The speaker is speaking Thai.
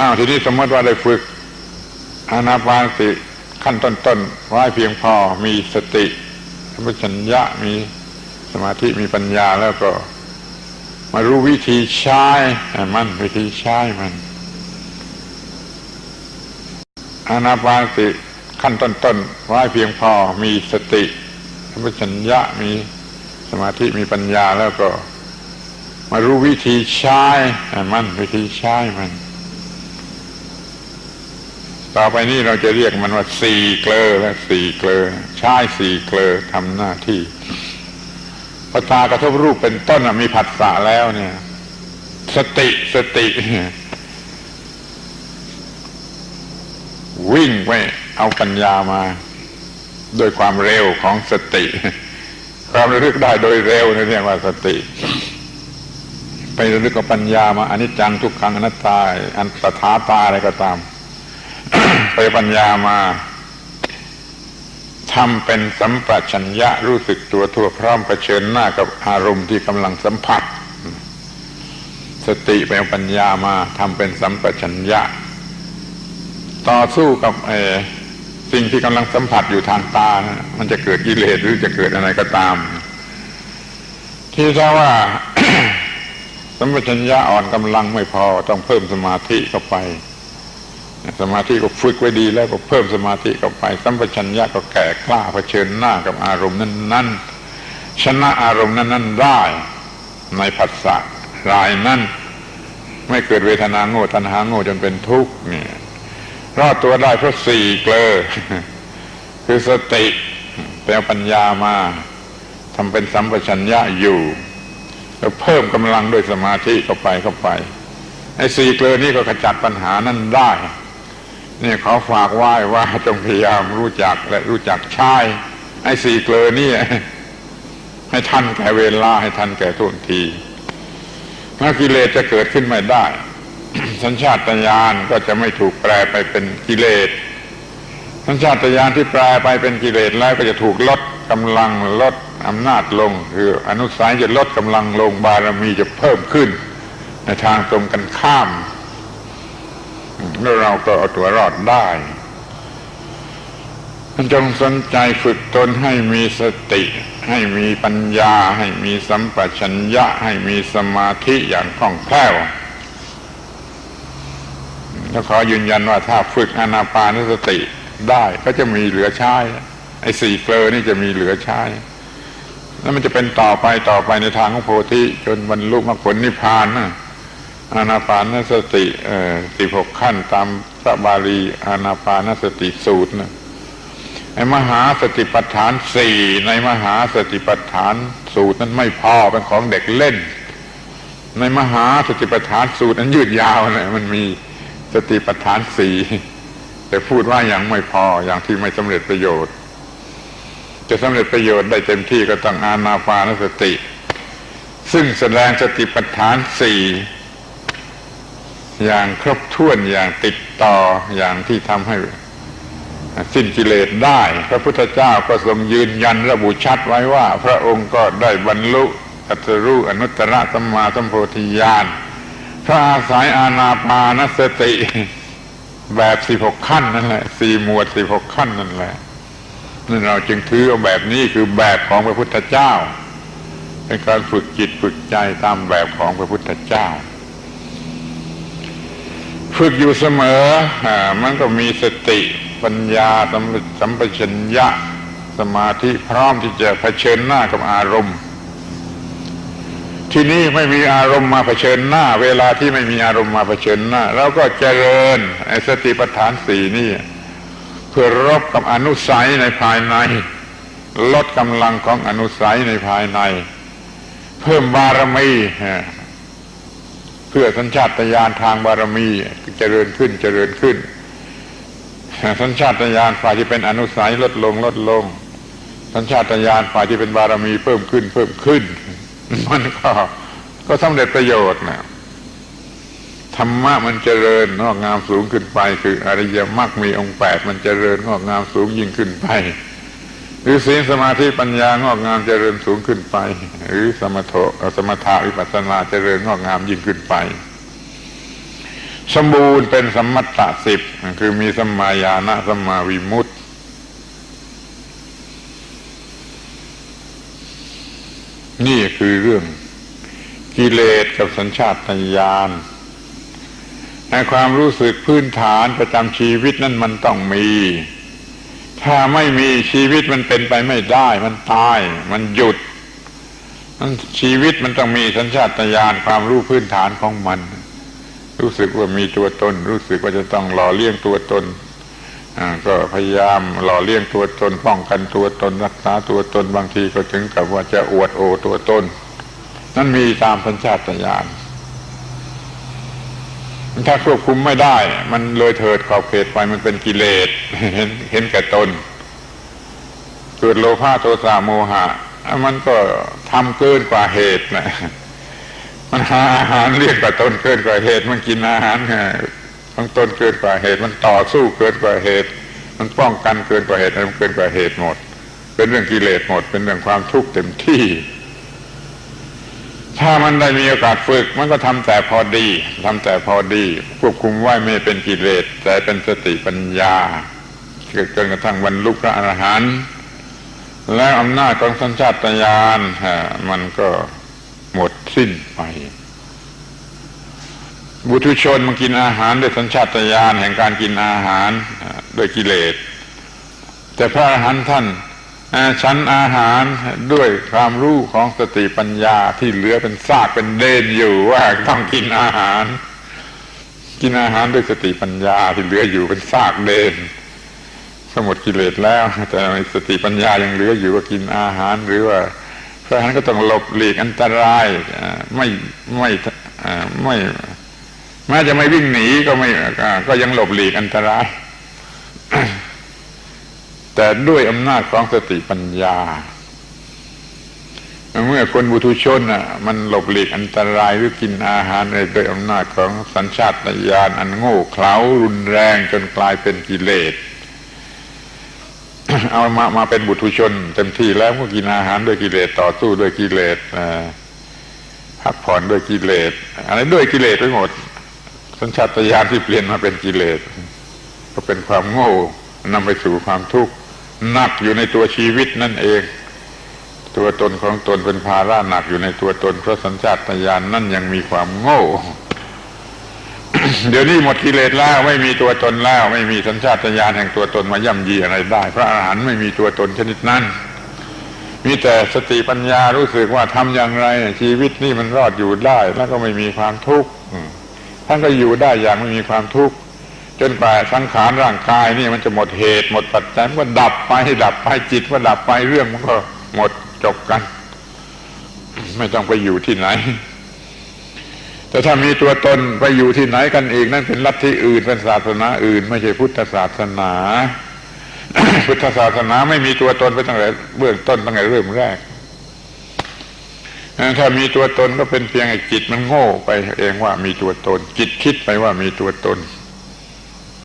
อ้าวทีนี้สมมติว่าได้ฝึกอานาปานสิขั้นต้นๆไว้เพียงพอมีสติสัมปชัญญะมีสมาธิมีปัญญาแล้วก็ มารู้วิธีใช้มันวิธีใช้มันอานาปานสิขั้นต้นๆไว้เพียงพอมีสติสัมปชัญญะมีสมาธิมีปัญญาแล้วก็ มารู้วิธีใช้มันวิธีใช้มัน ต่อไปนี้เราจะเรียกมันว่าสี่เกลอและสี่เกลอใช้สี่เกลอทำหน้าที่พอตากระทบรูปเป็นต้นมีผัสสะแล้วเนี่ย สติสติ วิ่งไปเอาปัญญามา โดยความเร็วของสติ ความระลึกได้โดยเร็วนี่เรียกว่าสติ ไประลึกกับปัญญามาอนิจจังทุกขังอนัตตา อันตถาตาอะไรก็ตาม ไปปัญญามาทำเป็นสัมปชัญญะรู้สึกตัวทั่วพร้อมเผชิญหน้ากับอารมณ์ที่กำลังสัมผัส สติไปปัญญามาทำเป็นสัมปชัญญะ ต่อสู้กับไอ้สิ่งที่กำลังสัมผัสอยู่ทางตานะมันจะเกิดกิเลสหรือจะเกิดอะไรก็ตาม ที่ถ้าว่าสัมปชัญญะอ่อนกำลังไม่พอต้องเพิ่มสมาธิเข้าไป สมาธิก็ฝึกไว้ดีแล้วก็เพิ่มสมาธิเข้าไป สัมปชัญญะก็แก่กล้าเผชิญหน้ากับอารมณ์นั้น ๆ ชนะอารมณ์นั้น ๆ ได้ในผัสสะรายนั้นไม่เกิดเวทนาโง่ตัณหาโง่จนเป็นทุกข์เนี่ยรอดตัวได้เพราะสี่เกลอคือสติแปลปัญญามาทำเป็นสัมปชัญญะอยู่ แล้วเพิ่มกำลังด้วยสมาธิเข้าไปเข้าไปไอ้สี่เกลอนี้ก็ขจัดปัญหานั้นได้ เนี่ยเขอฝากไหว้ว่าจงพยายามรู้จักและรู้จักใช้ไอ้สี่เกลอนี่ให้ทันแก่เวลาให้ทันแก่ทุนทีถ้ากิเลสจะเกิดขึ้นไม่ได้ สัญชาตญาณก็จะไม่ถูกแปลไปเป็นกิเลส สัญชาตญาณที่แปลไปเป็นกิเลสแล้วก็จะถูกลดกำลังลดอำนาจลง คืออนุสัยจะลดกำลังลงบารมีจะเพิ่มขึ้น ในทางตรงกันข้าม แล้วเราก็เอาตัวรอดได้จงสนใจฝึกตนให้มีสติ ให้มีปัญญา ให้มีสัมปชัญญะ ให้มีสมาธิอย่างคล่องแคล่วแล้วขอยืนยันว่าถ้าฝึกอนาปานสติได้ก็จะมีเหลือใช้ไอ้สี่เกลอนี่จะมีเหลือใช้แล้วมันจะเป็นต่อไปต่อไปในทางของโพธิจนบรรลุมรรคผลนิพพานนะ อานาปานสติสิบหกขั้นตามพระบาลีอานาปานสติสูตรนะไอ้มหาสติปัฏฐานสี่ในมหาสติปัฏฐานสูตรนั้นไม่พอเป็นของเด็กเล่น ในมหาสติปัฏฐานสูตรนั้นยืดยาวนะมันมีสติปัฏฐานสี่แต่พูดว่ายังไม่พออย่างที่ไม่สำเร็จประโยชน์ จะสำเร็จประโยชน์ได้เต็มที่ก็ต้องอานาปานสติ ซึ่งแสดงสติปัฏฐานสี่ อย่างครบถ้วนอย่างติดต่ออย่างที่ทำให้สิ้นกิเลสได้ พระพุทธเจ้าก็ทรงยืนยันระบุชัดไว้ว่า พระองค์ก็ได้บรรลุอัตรู้อนุตตรสัมมาสัมโพธิญาณพระอาศัยอาณาปานสติแบบสิบหกขั้นนั่นแหละสี่หมวดสิบหกขั้นนั่นแหละนี่เราจึงถือเอาแบบนี้คือแบบของพระพุทธเจ้า เป็นการฝึกจิตฝึกใจตามแบบของพระพุทธเจ้า ฝึกอยู่เสมออมันก็มีสติปัญญาสัมปชัญญะสมาธิพร้อมที่จะเผชิญหน้ากับอารมณ์ ที่นี่ไม่มีอารมณ์มาเผชิญหน้า เวลาที่ไม่มีอารมณ์มาเผชิญหน้าเราก็เจริญไอ้สติปัฏฐานสี่นี่เพื่อรบกับอนุสัยในภายใน ลดกำลังของอนุสัยในภายใน เพิ่มบารมี เพื่อสัญชาตญาณทางบารมีเจริญขึ้นเจริญขึ้น สัญชาตญาณฝ่ายที่เป็นอนุสัยลดลงลดลง สัญชาตญาณฝ่ายที่เป็นบารมีเพิ่มขึ้นเพิ่มขึ้น มันก็ก็สำเร็จประโยชน์นะธรรมะมันเจริญงอกงามสูงขึ้นไป คืออริยมรรคมีองค์แปดมันเจริญงอกงามสูงยิ่งขึ้นไป หรือศีลสมาธิปัญญางอกงามเจริญสูงขึ้นไป หรือสมถะสมถะวิปัสสนาเจริญงอกงามยิ่งขึ้นไป สมบูรณ์เป็นสมมัตตสิบคือมีสมายานะสมมาวิมุตตินี่คือเรื่องกิเลสกับสัญชาตญาณในความรู้สึกพื้นฐานประจำชีวิตนั้นมันต้องมี ถ้าไม่มีชีวิตมันเป็นไปไม่ได้ มันตาย มันหยุดชีวิตมันต้องมีสัญชาตญาณความรู้พื้นฐานของมัน รู้สึกว่ามีตัวตน รู้สึกว่าจะต้องหล่อเลี้ยงตัวตนก็พยายามหล่อเลี้ยงตัวตน ป้องกันตัวตน รักษาตัวตนบางทีก็ถึงกับว่าจะอวดโอตัวตน นั่นมีตามสัญชาตญาณ ถ้าควบคุมไม่ได้ มันเลยเถิดขอบเขตไปมันเป็นกิเลสเห็นเห็นแก่ตน เกิดโลภะโทสะโมหะ มันก็ทำเกินกว่าเหตุนะมันหาอาหารเรียกกว่าตนเกินกว่าเหตุ มันกินอาหารทั้งตนเกินกว่าเหตุ มันต่อสู้เกินกว่าเหตุ มันป้องกันเกินกว่าเหตุมันเกินกว่าเหตุหมด เป็นเรื่องกิเลสหมด เป็นเรื่องความทุกข์เต็มที่ ถ้ามันได้มีโอกาสฝึก มันก็ทำแต่พอดีทำแต่พอดีควบคุมไว้ไม่เป็นกิเลสแต่เป็นสติปัญญาเกิดจนกระทั่งบรรลุพระอรหันต์แล้วอำนาจของสัญชาตญาณมันก็หมดสิ้นไป บุตุชนมันกินอาหารด้วยสัญชาตญาณแห่งการกินอาหารด้วยกิเลส แต่พระอรหันต์ท่าน ชั้นอาหารด้วยความรู้ของสติปัญญาที่เหลือเป็นซากเป็นเดนอยู่ว่าต้องกินอาหาร กินอาหารด้วยสติปัญญาที่เหลืออยู่เป็นซากเดนสมุดกิเลสแล้ว แต่สติปัญญายังเหลืออยู่ก็กินอาหารหรือว่าพระนั้นก็ต้องหลบหลีกอันตรายไม่ไม่ไม่แม้จะไม่วิ่งหนีก็ไม่ก็ยังหลบหลีกอันตราย แต่ด้วยอำนาจของสติปัญญา เมื่อคนบุตุชนอะ มันหลบหลีกอันตรายหรือกินอาหารโดยอำนาจของสัญชาตญาณอันโง่เขลารุนแรงจนกลายเป็นกิเลสเอามามาเป็นบุตรชน เต็มที่แล้วก็กินอาหารด้วยกิเลสต่อสู้ด้วยกิเลสพักผ่อนด้วยกิเลสอะไรด้วยกิเลสไปหมด สัญชาตญาณที่เปลี่ยนมาเป็นกิเลส ก็เป็นความโง่นำไปสู่ความทุกข์ นักอยู่ในตัวชีวิตนั่นเอง ตัวตนของตนเป็นภาระหนักอยู่ในตัวตนเพราะสัญชาตญาณนั่นยังมีความโง่ เดี๋ยวนี้หมดกิเลสแล้วไม่มีตัวตนแล้วไม่มีสัญชาตญาณแห่งตัวตนมาย่ำยีอะไรได้ พระอาหารหันต์ไม่มีตัวตนชนิดนั้นมีแต่สติปัญญารู้สึกว่าทำอย่างไร ชีวิตนี่มันรอดอยู่ได้ แล้วก็ไม่มีความทุกข์ท่านก็อยู่ได้อย่างไม่มีความทุกข์ จนกว่าสังขารร่างกายนี่มันจะหมดเหตุ หมดปัจจัยมันก็ดับไปดับไปจิตก็ดับไปเรื่องมันก็หมดจบกัน ไม่ต้องไปอยู่ที่ไหน แต่ถ้ามีตัวตนไปอยู่ที่ไหนกันอีกนั่นเป็นลัทธิอื่นเป็นศาสนาอื่น ไม่ใช่พุทธศาสนา พุทธศาสนาไม่มีตัวตนไปตั้งแต่เบื้องต้นตั้งแต่เริ่มแรกถ้ามีตัวตนก็เป็นเพียงไอ้จิตมันโง่ไปเองว่ามีตัวตนจิตคิดไปว่ามีตัวตน